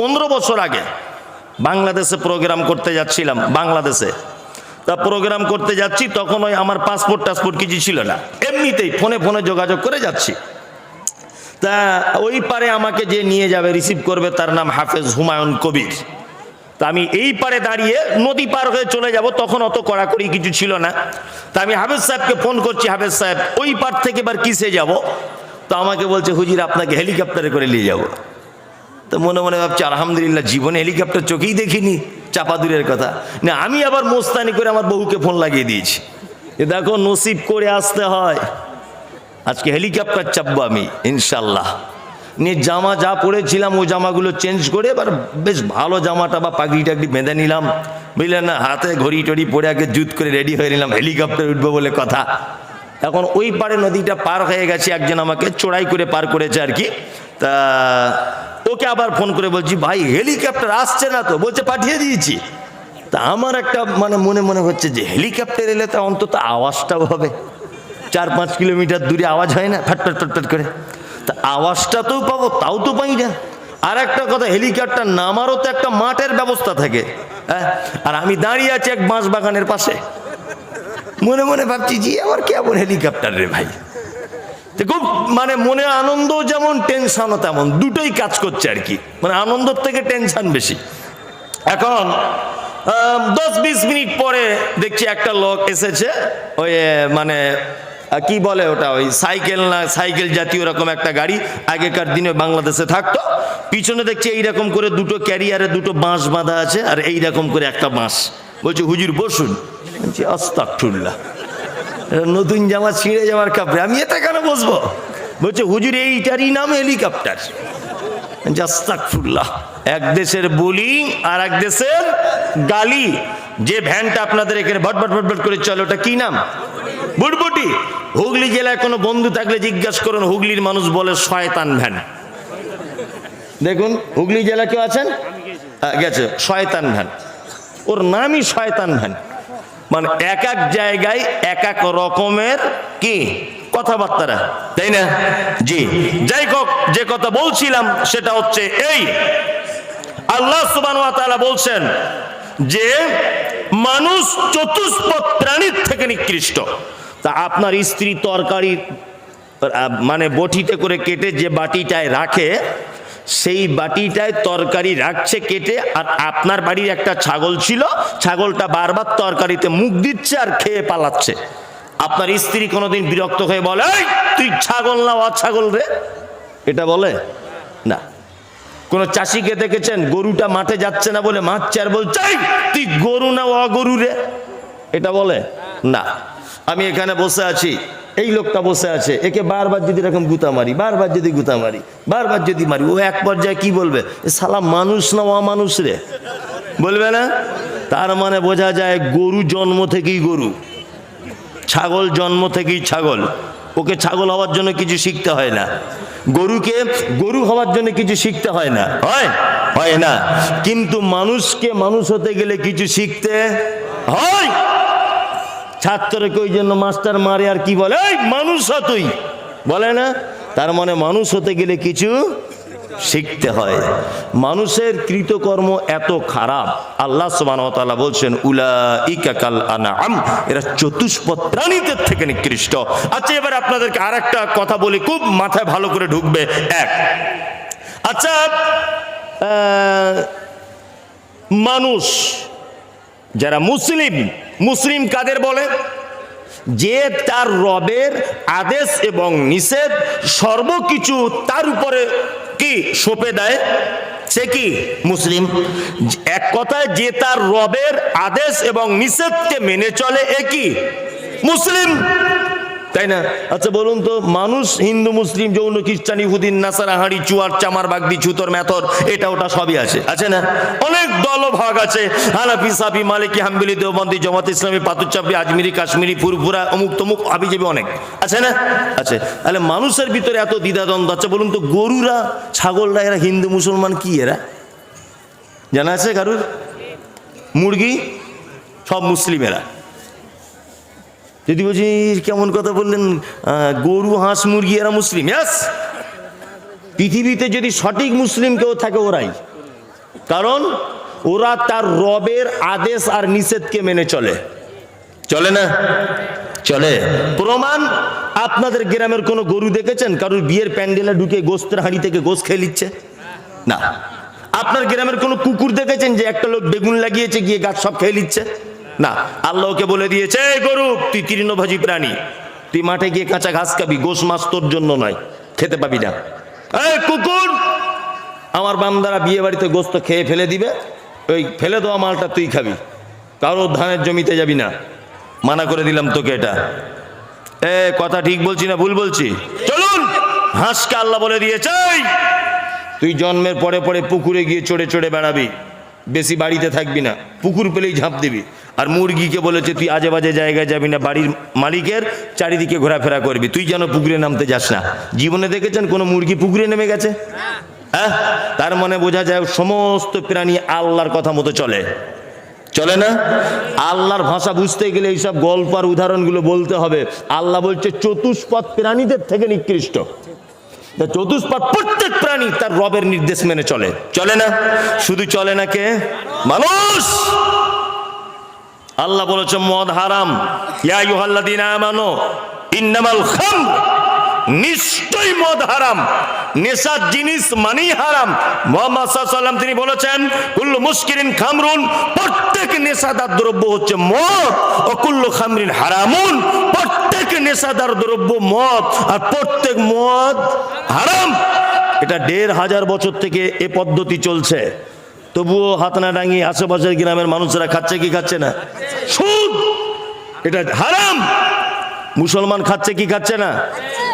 পনেরো বছর আগে বাংলাদেশে প্রোগ্রাম করতে যাচ্ছিলাম, বাংলাদেশে। তা প্রোগ্রাম করতে যাচ্ছি, তখন ওই আমার পাসপোর্ট টাসপোর্ট কিছু ছিল না। এমনিতেই ফোনে ফোনে যোগাযোগ করে যাচ্ছি। তা ওই পারে আমাকে যে নিয়ে যাবে রিসিভ করবে, তার নাম হাফেজ হুমায়ুন কবির। তা আমি এই পারে দাঁড়িয়ে নদী পার হয়ে চলে যাব, তখন অত কড়াকড়ি কিছু ছিল না। তা আমি হাফেজ সাহেবকে ফোন করছি, হাফেজ সাহেব, ওই পার থেকে এবার কিসে যাব? তো আমাকে বলছে, হুজির, আপনাকে হেলিকপ্টারে করে নিয়ে যাব। তো মনে মনে ভাবছি, আলহামদুলিল্লাহ, জীবনে হেলিকপ্টার চোখেই দেখিনি। চাপা দূরের কথা। না, আমি আবার মোস্তানি করে আমার বহুকে ফোন লাগিয়ে দিয়েছি। এ দেখো, নসিব করে আসতে হয়। আজকে হেলিকপ্টার চাপবো আমি, ইনশাল্লাহ। নিয়ে জামা যা পরেছিলাম, ওই জামাগুলো চেঞ্জ করে এবার বেশ ভালো জামাটা বা পাগড়ি টাগড়ি বেঁধে নিলাম। বুঝলেন না? হাতে ঘড়ি টড়ি পরে আগে জুত করে রেডি হয়ে নিলাম হেলিকপ্টার উঠবো বলে কথা। এখন ওই পারে নদীটা পার হয়ে গেছে, একজন আমাকে চড়াই করে পার করেছে আর কি। তা, ওকে আবার ফোন করে বলছি, ভাই হেলিকপ্টার আসছে না তো। বলছে, পাঠিয়ে দিয়েছি। তা আমার একটা মানে মনে মনে হচ্ছে যে হেলিকপ্টার এলে তো অন্তত আওয়াজটাও হবে। চার পাঁচ কিলোমিটার দূরে আওয়াজ হয় না ফটফট ফটফট করে। তা আওয়াজটা তো পাবো, তাও তো পাই না। আর একটা কথা হেলিকপ্টার নামারও তো একটা মাঠের ব্যবস্থা থাকে হ্যাঁ? আর আমি দাঁড়িয়ে আছি এক বাঁশ বাগানের পাশে। মনে মনে ভাবছি, জি, আমার কেমন হেলিকপ্টার রে ভাই? খুব মানে মনে আনন্দ যেমন টেনশনও তেমন। দুটোই কাজ করছে আর কি। মানে আনন্দর থেকে টেনশন বেশি। এখন দশ বিশ মিনিট পরে দেখছি একটা লোক এসেছে, ওই মানে কি বলে ওটা, ওই সাইকেল না, সাইকেল জাতীয় রকম একটা গাড়ি, আগেকার দিনে বাংলাদেশে থাকতো। পিছনে দেখছি এইরকম করে দুটো ক্যারিয়ারে দুটো বাঁশ বাঁধা আছে, আর এইরকম করে একটা বাঁশ। বলছে, হুজুর, বসুন। এটা নতুন জামা ছিঁড়ে যাওয়ার কাপড়ে। আমি এটা কেন বসবো? বলছে, হুজুর, এইটারই নাম হেলিকপ্টার এক দেশের বোলিং আর এক দেশের গালি। যে ভ্যানটা আপনাদের এখানে ভটভট ভটভট করে চলে, ওটা কি নাম? বুটবুটি। হুগলি জেলায় কোনো বন্ধু থাকলে জিজ্ঞাসা করুন, হুগলির মানুষ বলে শয়তান ভ্যান। দেখুন, হুগলি জেলা কেউ আছেন? গেছে, শয়তান ভ্যান। ওর নামই শয়তান ভ্যান। মানে এক এক জায়গায় এক এক রকমের কি? কথাবার্তারা, তাই না? জি, যাই হোক, যে কথা বলছিলাম সেটা হচ্ছে এই। আল্লাহ সুবান বলছেন যে, মানুষ চতুষ্পদ প্রাণীর থেকে নিকৃষ্ট। তা আপনার স্ত্রী তরকারি মানে বটিতে করে কেটে যে বাটিটায় রাখে সেই বাটিটায় তরকারি রাখছে, কেটে, আর আপনার বাড়ির একটা ছাগল ছিল, ছাগলটা বারবার তরকারিতে মুখ দিচ্ছে আর খেয়ে পালাচ্ছে। আপনার স্ত্রী কোনোদিন বিরক্ত হয়ে বলে তুই ছাগল না ছাগল রে? এটা বলে? না। কোন চাষিকে দেখেছেন, গরুটা মাঠে যাচ্ছে না বলে মারছে আর বলছে তুই গরু না অগরু রে? এটা বলে? না। আমি এখানে বসে আছি। এই লোকটা বসে আছে, একে বারবার যদি এরকম গুতা মারি, বারবার যদি গুতা মারি, বারবার যদি মারি, ও এক পর্যায়ে কি বলবে? সালা মানুষ না অমানুষ রে? বলবে না? তার মানে বোঝা যায় গরু জন্ম থেকেই গরু, ছাগল জন্ম থেকেই ছাগল। ওকে ছাগল হওয়ার জন্য কিছু শিখতে হয় না। গরুকে গরু হওয়ার জন্য কিছু শিখতে হয় না। হয়? হয় না। কিন্তু মানুষকে মানুষ হতে গেলে কিছু শিখতে হয়। ছাত্রকে ওই জন্য মাস্টার মারে আর কি বলে? এই, মানুষ তুই। বলে না? তার মানে মানুষ হতে গেলে কিছু শিখতে হয়। মানুষের কৃতকর্ম এত খারাপ। আল্লাহ সুবাহ বলছেন উলা ইকাকাল আনাম এরা চতুষ্পদ প্রাণীদের থেকে নিকৃষ্ট। আচ্ছা এবার আপনাদেরকে আর একটা কথা বলি। খুব মাথায় ভালো করে ঢুকবে। এক। আচ্ছা মানুষ যারা মুসলিম মুসলিম কাদের বলে? যে তার রবের আদেশ এবং নিষেধ সর্বকিছু তার উপরে কি সঁপে দেয়? সে কি? মুসলিম। এক কথায় যে তার রবের আদেশ এবং নিষেধকে মেনে চলে এ কি? মুসলিম। তাই না? আচ্ছা বলুন তো, মানুষ হিন্দু, মুসলিম, যৌন, খ্রিস্টান ইহুদিন নাসারা, হাঁড়ি, চুয়ার, চামার, বাগদি, ছুতর মেথর এটা ওটা সবই আছে। আছে না? অনেক দল ভাগ আছে। হানাফি, সাফি, মালিকি, হাম্বিলি, দেওবন্দি, জমাত ইসলামী, পাতুচাপি, আজমিরি, কাশ্মীরি, ফুরফুরা, অমুক তমুক, আবিজাবি অনেক। আছে না? আছে। তাহলে মানুষের ভিতরে এত দ্বিধাদ্বন্দ্ব। আচ্ছা বলুন তো, গরুরা, ছাগলরা, এরা হিন্দু, মুসলমান কি এরা? জানা আছে কারুর? মুরগি? সব মুসলিমেরা। যদি বলছি কেমন কথা বললেন গরু, হাঁস, মুরগি, এরা মুসলিম? ইয়াস পৃথিবীতে যদি সঠিক মুসলিম কেউ থাকে, ওরাই। কারণ ওরা তার রবের আদেশ আর নিষেধকে মেনে চলে। চলে না? চলে। প্রমাণ, আপনাদের গ্রামের কোনো গরু দেখেছেন? কারোর বিয়ের প্যান্ডেলে ঢুকে গোস্তের হাঁড়ি থেকে গোস্ত খেয়ে নিচ্ছে? না। আপনার গ্রামের কোনো কুকুর দেখেছেন যে একটা লোক বেগুন লাগিয়েছে, গিয়ে গাছ সব খেয়ে নিচ্ছে? না আল্লাহকে বলে দিয়েছে "এই গরু তুই তৃণভাজি প্রাণী। তুই মাঠে গিয়ে কাঁচা ঘাস খাবি গোস মাছ তোর জন্য নয় খেতে পাবি না। কুকুর আমার বান্দারা বিয়ে বাড়িতে গোস্ত খেয়ে ফেলে দিবে ওই ফেলে দেওয়া মালটা তুই খাবি কারও ধানের জমিতে যাবি না। মানা করে দিলাম তোকে এটা। এ কথা ঠিক বলছি না ভুল বলছি? চলুন হাঁসকে আল্লাহ বলে দিয়েছে "এই, তুই জন্মের পরে পরে পুকুরে গিয়ে চড়ে চড়ে বেড়াবি বেশি বাড়িতে থাকবি না পুকুর পেলেই ঝাঁপ দিবি। আর মুরগিকে বলেছে, তুই আজে বাজে জায়গায় যাবি না, বাড়ির মালিকের চারিদিকে ঘোরাফেরা করবি। তুই যেন পুকুরে নামতে যাস না। জীবনে দেখেছেন কোনো মুরগি পুকুরে নেমে গেছে? হ্যাঁ? তার মানে বোঝা যায় সমস্ত প্রাণী আল্লাহর কথা মতো চলে। চলে না? আল্লাহর ভাষা বুঝতে গেলে এইসব গল্প আর উদাহরণগুলো বলতে হবে। আল্লাহ বলছে, চতুষ্পদ প্রাণীদের থেকে নিকৃষ্ট। চতুষ্পদ প্রত্যেক প্রাণী তার রবের নির্দেশ মেনে চলে। চলে না? শুধু চলে না কে? মানুষ! আল্লাহ বলেছে, মদ হারাম। আমানু, ইন্নামাল খামর। নিশ্চয়ই মদ হারাম। নেশার জিনিস মানেই হারাম। মোহাম্মদ সাল্লাম তিনি বলেছেন, কুল্লু মুস্কিরিন খামরুন, প্রত্যেক নেশাদার দ্রব্য হচ্ছে মদ, ও কুল্লু খামরিন হারামুন, প্রত্যেক নেশাদার দ্রব্য মদ, আর প্রত্যেক মদ হারাম। এটা দেড় হাজার বছর থেকে এ পদ্ধতি চলছে। তবুও হাত না ডাঙিয়ে আশেপাশের গ্রামের মানুষেরা খাচ্ছে কি খাচ্ছে না? সুদ! এটা হারাম! মুসলমান খাচ্ছে কি খাচ্ছে না?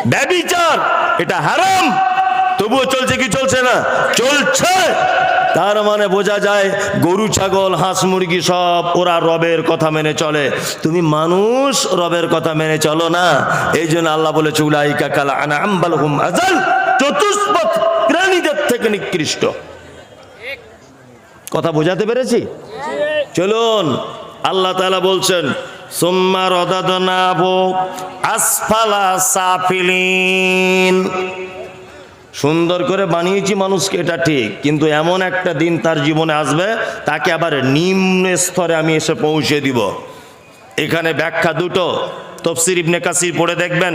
ব্যবিচার! এটা হারাম! তবুও চলছে কি চলছে না? চলছে! তার মানে বোঝা যায় গরু, ছাগল, হাঁস, মুরগি সব ওরা রবের কথা মেনে চলে। তুমি মানুষ, রবের কথা মেনে চলো না। এই জন্য আল্লাহ বলে চুলাইকা কালা আনা আম্বাল হুম আজাল চতুষ্পথ প্রাণীদের থেকে নিকৃষ্ট। কথা বোঝাতে পেরেছি? চলুন, আল্লাহ তালা বলছেন আসফালা সাফিলিন। সুন্দর করে বানিয়েছি মানুষকে, এটা ঠিক, কিন্তু এমন একটা দিন তার জীবনে আসবে, তাকে আবার নিম্ন স্তরে আমি এসে পৌঁছে দিব। এখানে ব্যাখ্যা দুটো। তফসির ইবনে কাসির পড়ে দেখবেন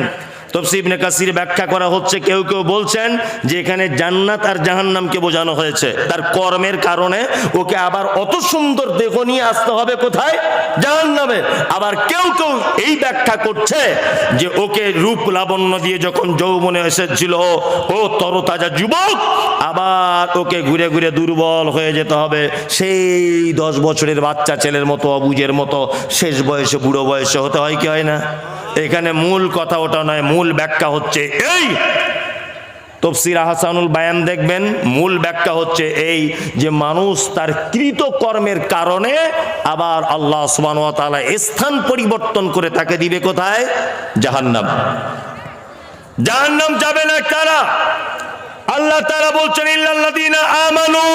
তফসির ইবনে কাসির ব্যাখ্যা করা হচ্ছে, কেউ কেউ বলছেন যে এখানে জান্নাত আর জাহান্নামকে বোঝানো হয়েছে। তার কর্মের কারণে ওকে আবার অত সুন্দর দেহ নিয়ে আসতে হবে কোথায়? জাহান্নামে। আবার কেউ কেউ এই ব্যাখ্যা করছে যে ওকে রূপ লাবণ্য দিয়ে যখন যৌবনে এসেছিল, ও তরতাজা যুবক, আবার ওকে ঘুরে ঘুরে দুর্বল হয়ে যেতে হবে। সেই দশ বছরের বাচ্চা ছেলের মতো, অবুজের মতো, শেষ বয়সে বুড়ো বয়সে হতে হয় কি হয় না? এখানে মূল কথা ওটা নয়, মূল ব্যাখ্যা হচ্ছে এই। তফসির হাসানুল বায়ান দেখবেন, মূল ব্যাখ্যা হচ্ছে এই যে মানুষ তার কৃত কর্মের কারণে আবার আল্লাহ সুবান তাআলা স্থান পরিবর্তন করে তাকে দিবে কোথায়? জাহান্নাম। জাহান্নাম যাবে না কারা? আল্লাহ তারা বলছেন, ইল্লাল্লাযীনা আমানু,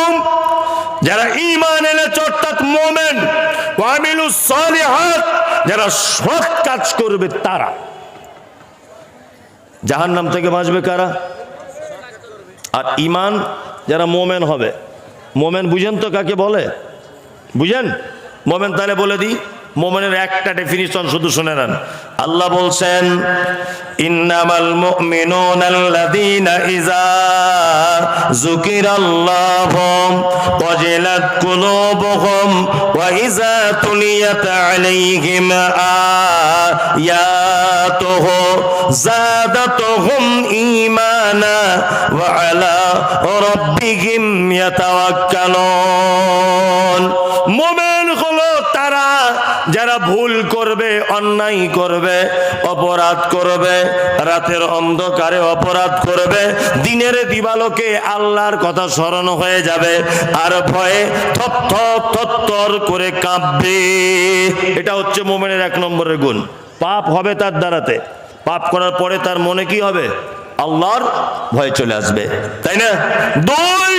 যারা ঈমান এনেছে, অর্থাৎ মুমিন, ওয়া আমিলুস সালিহাত যারা সৎ কাজ করবে তারা। জাহান নাম থেকে বাঁচবে কারা? আর ইমান যারা মোমেন হবে, মোমেন বুঝেন তো কাকে বলে? বুঝেন? মোমেন তাহলে বলে দিই, মোমেনের একটা ডেফিনিশন শুধু শুনে নেন। আল্লাহ বলছেন, ইন্নামাল মুমিনুনাল্লাযীনা ইযা যুকিরাল্লাহু ওয়াজিলাত কুলুবুহুম ওয়া ইযা তুলিয়াত আলাইহিম আয়াতুহু যাদাতুহুম ঈমানা ওয়া আলা রাব্বিহিম ইয়াতাওয়াক্কালুন। ভুল করবে, অন্যায় করবে, অপরাধ করবে, রাতের অন্ধকারে অপরাধ করবে, দিনের দিবালোকে আল্লাহর কথা স্মরণ হয়ে যাবে, আর ভয়ে থর থর করে কাঁপবে। এটা হচ্ছে মোমেনের এক নম্বরের গুণ। পাপ হবে তার দ্বারাতে। পাপ করার পরে তার মনে কি হবে? আল্লাহর ভয় চলে আসবে। তাই না? দুই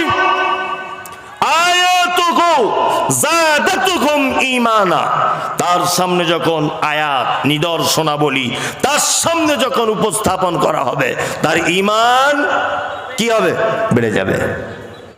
তার সামনে যখন আয়াত, নিদর্শনাবলী, তার সামনে যখন উপস্থাপন করা হবে, তার ইমান কি হবে? বেড়ে যাবে।